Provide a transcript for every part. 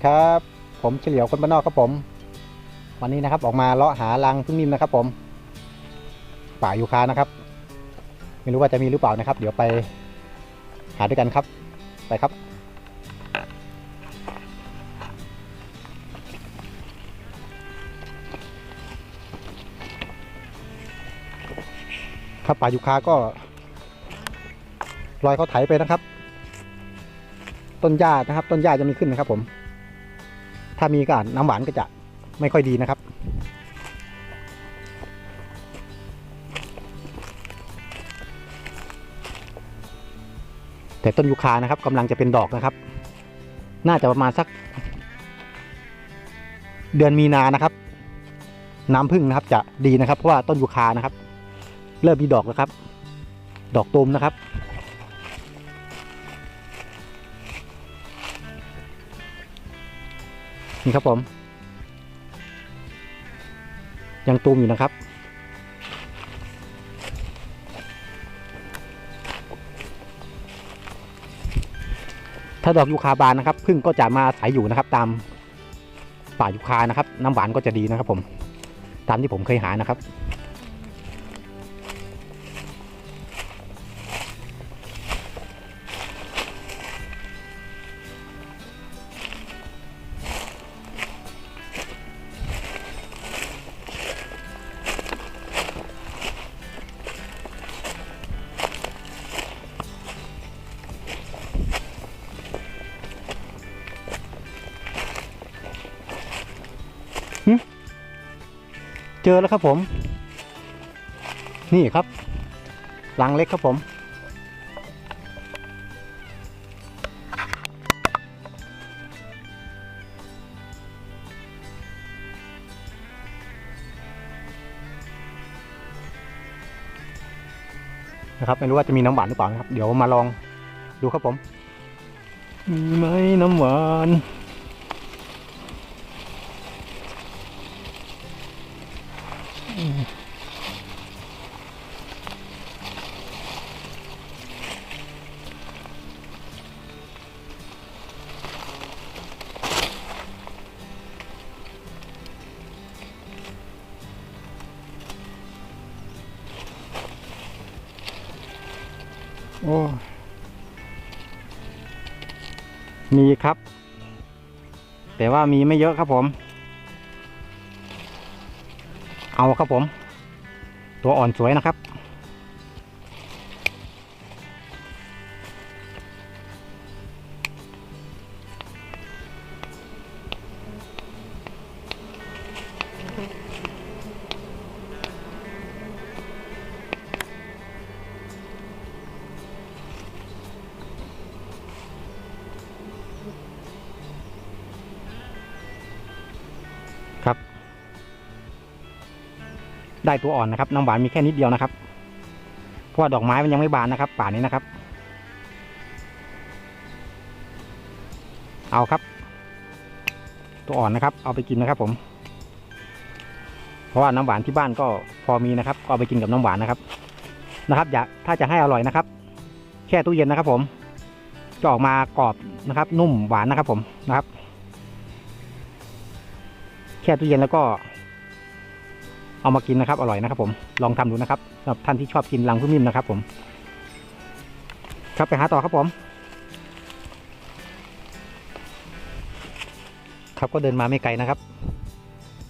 ดีครับ ผมเฉลียวคนบ้านนอกครับผม วันนี้นะครับออกมาเลาะหารังพึ่งนิ่มนะครับ ผม ป่ายูคานะครับ ไม่รู้ว่าจะมีหรือเปล่านะครับ เดี๋ยวไปหาด้วยกันครับ ไปครับ ครับป่ายูคาก็ลอยเขาไถไปนะครับ ต้นหญ้านะครับ ต้นหญ้าจะมีขึ้นนะครับผม ถ้ามีก็อาจน้ำหวานก็จะไม่ค่อยดีนะครับ แต่ต้นยูคานะครับกำลังจะเป็นดอกนะครับ น่าจะประมาณสัก เดือนมีนานะครับ น้ำพึ่งนะครับจะดีนะครับ เพราะว่าต้นยูคานะครับ เริ่มมีดอกแล้วครับ ดอกตูมนะครับ นี่ครับผม ยังตูมอยู่นะครับ ถ้าดอกยูคาบานนะครับพึ่งก็จะมาอาศัยอยู่นะครับ ตามป่ายูคานะครับ น้ำหวานก็จะดีนะครับผม ตามที่ผมเคยหานะครับ เจอแล้วครับผม นี่ครับรังเล็กครับผม นะครับ ไม่รู้ว่าจะมีน้ำหวานหรือเปล่านะครับ เดี๋ยวมาลองดูครับผม มีไหมน้ำหวาน โอ้มีครับ แต่ว่ามีไม่เยอะครับผม เอาครับผม ตัวอ่อนสวยนะครับครับ ได้ตัวอ่อนนะครับน้ำหวานมีแค่นิดเดียวนะครับ เพราะว่าดอกไม้มันยังไม่บานนะครับ ป่านี้นะครับ เอาครับ ตัวอ่อนนะครับ เอาไปกินนะครับ ผม เพราะว่าน้ำหวานที่บ้านก็พอมีนะครับ ก็เอาไปกินกับน้ำหวานนะครับ นะครับ อยากถ้าจะให้อร่อยนะครับ แช่ตู้เย็นนะครับ ผมจะออกมากรอบนะครับ นุ่มหวานนะครับ ผมนะครับแช่ตู้เย็นแล้วก็ เอามากินนะครับ อร่อยนะครับผม ลองทำดูนะครับสำหรับท่านที่ชอบกินรังพึ่งนิ่มนะครับผม ครับไปหาต่อครับผม ครับก็เดินมาไม่ไกลนะครับ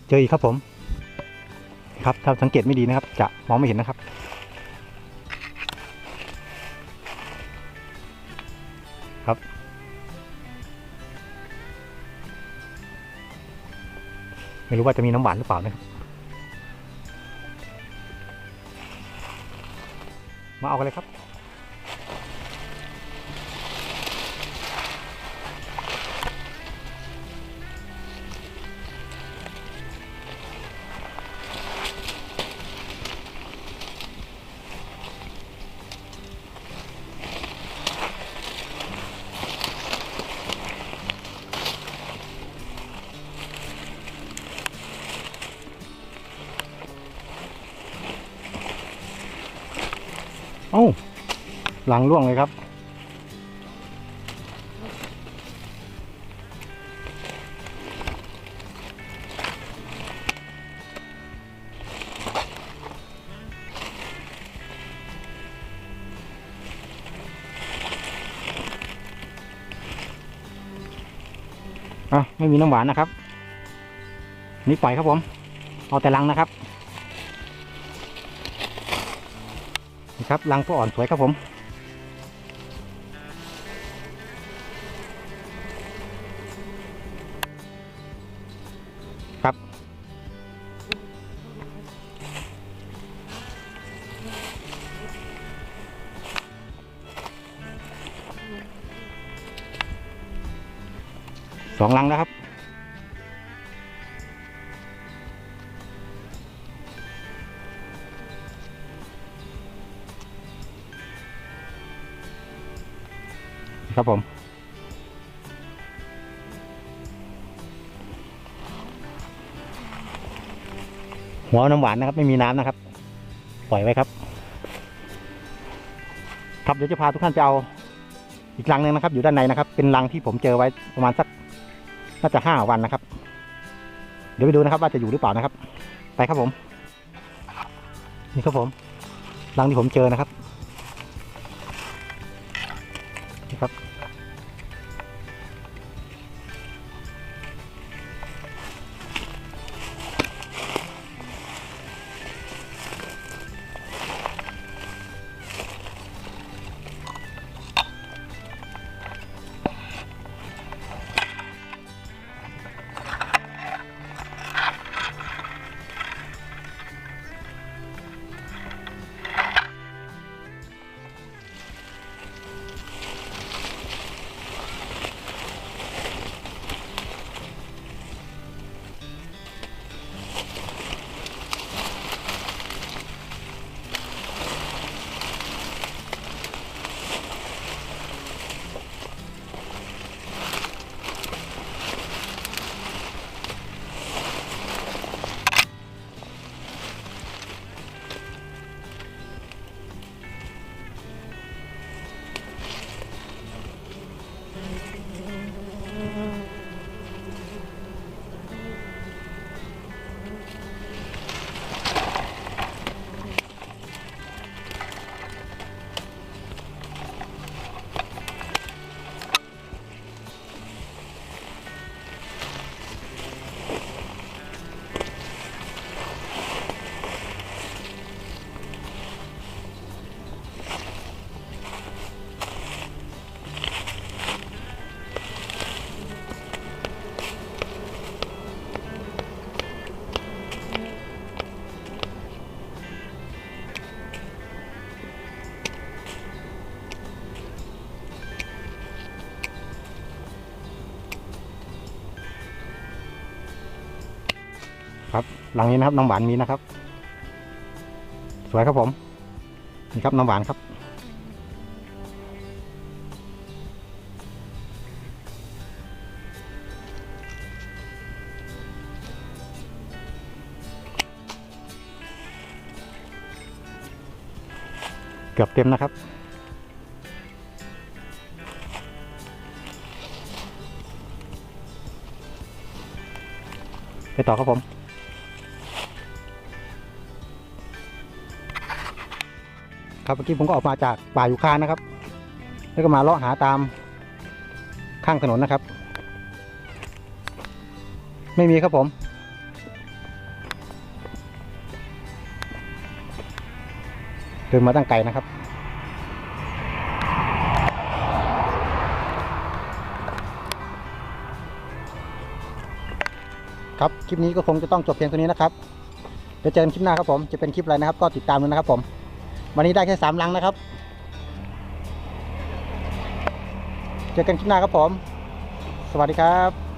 เจออีกครับผม ครับถ้าสังเกตไม่ดีนะครับ จะมองไม่เห็นนะครับครับ ไม่รู้ว่าจะมีน้ำหวานหรือเปล่านะครับ มาเอากันเลยครับ เอ้าหลังร่วงเลยครับ อะ ไม่มีน้ำหวานนะครับ นี่ปล่อยครับผม เอาแต่ลังนะครับ นี่ครับรังตัวอ่อนสวยครับผมครับ สองลังนะครับ ครับผม หัวน้ำหวานนะครับ ไม่มีน้ำนะครับ ปล่อยไว้ครับ ครับเดี๋ยวจะพาทุกท่านไปเอาอีกรังหนึ่งนะครับ อยู่ด้านในนะครับ เป็นรังที่ผมเจอไว้ประมาณสักน่าจะห้าวันนะครับ เดี๋ยวไปดูนะครับ ว่าจะอยู่หรือเปล่านะครับ ไปครับผม นี่ครับผมรังที่ผมเจอนะครับ หลังนี้นะครับน้ำหวานมีนะครับ สวยครับผม นี่ครับน้ำหวานครับ เกือบเต็มนะครับไปต่อครับผม ครับเมื่อกี้ผมก็ออกมาจากป่ายูคานะครับ แล้วก็มาเลาะหาตามข้างถนนนะครับ ไม่มีครับผม เดินมาตั้งไกลนะครับครับ คลิปนี้ก็คงจะต้องจบเพียงเท่านี้นะครับ เดี๋ยวเจอกันคลิปหน้าครับผม จะเป็นคลิปอะไรนะครับ ก็ติดตามดูนะครับผม วันนี้ได้แค่สามลังนะครับ เจอกันคลิปหน้าครับผม สวัสดีครับ